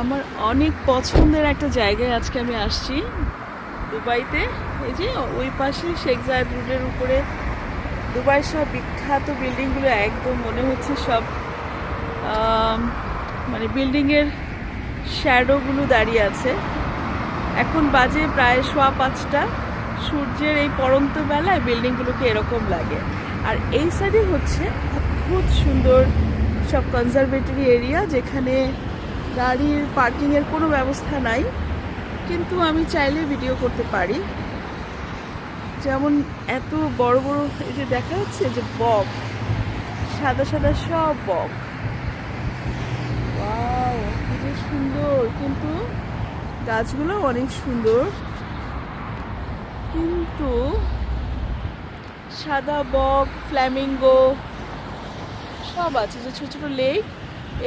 আমার অনেক পছন্দের একটা জায়গায় আজকে আমি আসছি, দুবাইতে। এই যে ওই পাশে শেখ জায়েদ রোডের উপরে দুবাই সব বিখ্যাত বিল্ডিংগুলো একদম মনে হচ্ছে সব মানে বিল্ডিংয়ের শ্যাডোগুলো দাঁড়িয়ে আছে। এখন বাজে প্রায় সোয়া পাঁচটা। সূর্যের এই পরন্ত বেলায় বিল্ডিংগুলোকে এরকম লাগে। আর এই সাইডে হচ্ছে অদ্ভুত সুন্দর সব কনজারভেটরি এরিয়া যেখানে গাড়ির পার্কিংয়ের কোনো ব্যবস্থা নাই, কিন্তু আমি চাইলে ভিডিও করতে পারি। যেমন এত বড় বড় এই যে দেখা যাচ্ছে যে বক, সাদা সাদা সব বক। সুন্দর, কিন্তু গাছগুলো অনেক সুন্দর। কিন্তু সাদা বক, ফ্ল্যামিঙ্গো সব আছে, যে ছোট ছোটো লেক,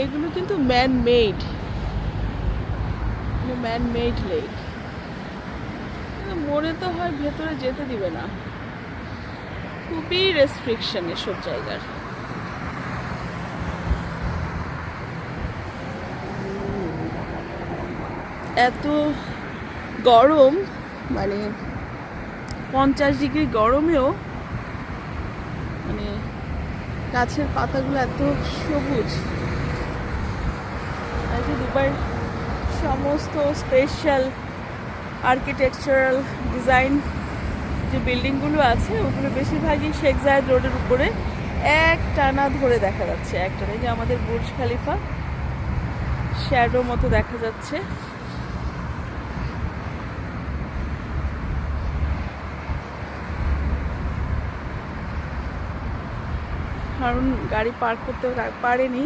এগুলো কিন্তু man made man made lake মনে তো হয়, ভেতরে যেতে দিবে না। খুবই রেস্ট্রিকশন এসব জায়গার। এত গরম মানে পঞ্চাশ ডিগ্রি গরমেও মানে গাছের পাতাগুলো এত সবুজ। দুবার সমস্ত স্পেশাল আর্কিটেকচারাল ডিজাইন যে বিল্ডিংগুলো আছে, ওগুলো বেশিরভাগই শেখ জায়েদ রোডের উপরে এক টানা ধরে দেখা যাচ্ছে এক টানা যে আমাদের বুর্জ খালিফা শ্যাডো মতো দেখা যাচ্ছে। কারণ গাড়ি পার্ক করতে পারেনি,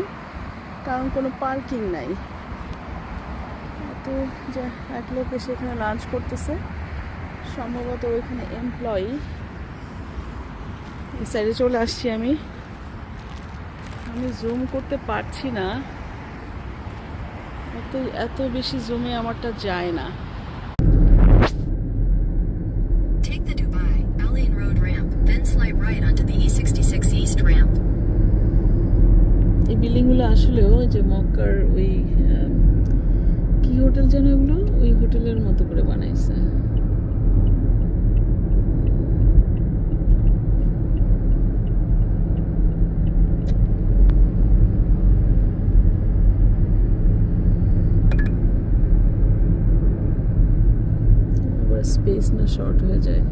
কারণ কোনো পার্কিং নাই। তো যে এক লোক এসে এখানে লাঞ্চ করতেছে। সম্ভবত ওইখানে এমপ্লয়ি এই সাইডে চলে আসছি আমি। আমি জুম করতে পারছি না। এত এত বেশি জুমে আমারটা যায় না। Take the Dubai Alain Road ramp, then slide right onto the E66 East ramp. এই বিল্ডিংগুলো আসলেও যে মক্কার ওই হোটেল যেন এগুলো ওই হোটেলের মতো করে বানাইছে। স্পেস না শর্ট হয়ে যায়।